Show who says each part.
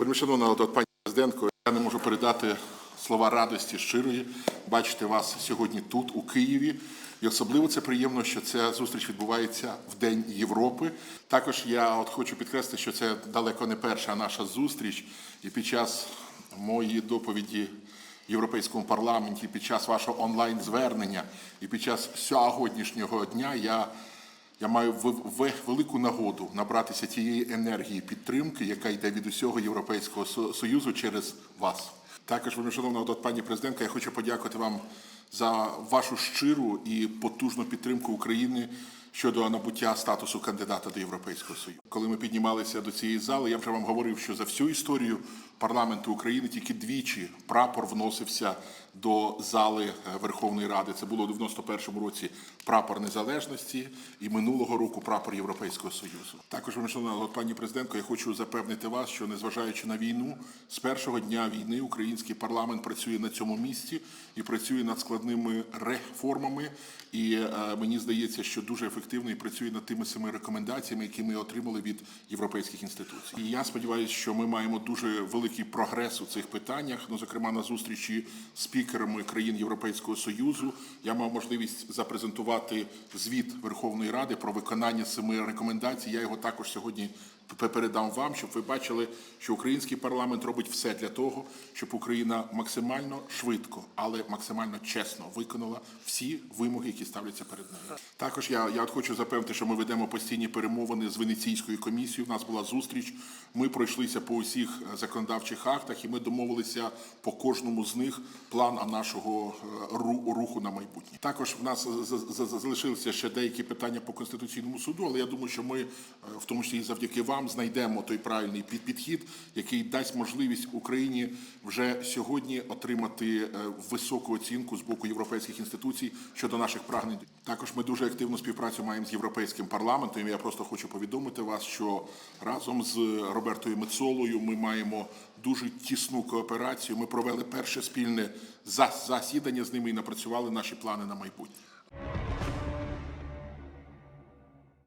Speaker 1: Вельмишановна пані президентко, я не можу передати слова радості щирої бачити вас сьогодні тут, у Києві. І особливо це приємно, що ця зустріч відбувається в День Європи. Також я от хочу підкреслити, що це далеко не перша наша зустріч, і під час моєї доповіді в Європейському парламенті, під час вашого онлайн-звернення і під час сьогоднішнього дня я я маю велику нагоду набратися тієї енергії підтримки, яка йде від усього Європейського Союзу через вас. Також, шановна от пані президентка, я хочу подякувати вам за вашу щиру і потужну підтримку України щодо набуття статусу кандидата до Європейського Союзу. Коли ми піднімалися до цієї зали, я вже вам говорив, що за всю історію парламенту України тільки двічі прапор вносився до зали е, Верховної Ради. Це було у 91-му році прапор незалежності і минулого року прапор Європейського Союзу. Також, шановна пані президентко, я хочу запевнити вас, що незважаючи на війну, з першого дня війни український парламент працює на цьому місці і працює над складними реформами. І е, мені здається, що дуже ефективно і працює над тими самими рекомендаціями, які ми отримали від європейських інституцій. І я сподіваюся, що ми маємо дуже великий прогрес у цих питаннях. Ну, зокрема, на зустрічі з спікерами країн Європейського союзу я мав можливість запрезентувати звіт Верховної Ради про виконання семи рекомендацій. Я його також сьогодні передам вам, щоб ви бачили, що український парламент робить все для того, щоб Україна максимально швидко, але максимально чесно виконала всі вимоги, які ставляться перед нею. Також я, я хочу запевнити, що ми ведемо постійні перемовини з Венеційською комісією. У нас була зустріч. Ми пройшлися по усіх е, законодавчих актах, і ми домовилися по кожному з них план нашого е, руху на майбутнє. Також в нас з- залишилися ще деякі питання по конституційному суду, але я думаю, що ми, е, в тому числі і завдяки вам, знайдемо той правильний під- підхід, який дасть можливість Україні вже сьогодні отримати е, високу оцінку з боку європейських інституцій щодо наших прагнень. Також ми дуже активну співпрацю маємо з європейським парламентом. Я просто хочу повідомити вас, що разом з Робертою Мецолою ми маємо дуже тісну кооперацію. Ми провели перше спільне зас- засідання з ними і напрацювали наші плани на майбутнє.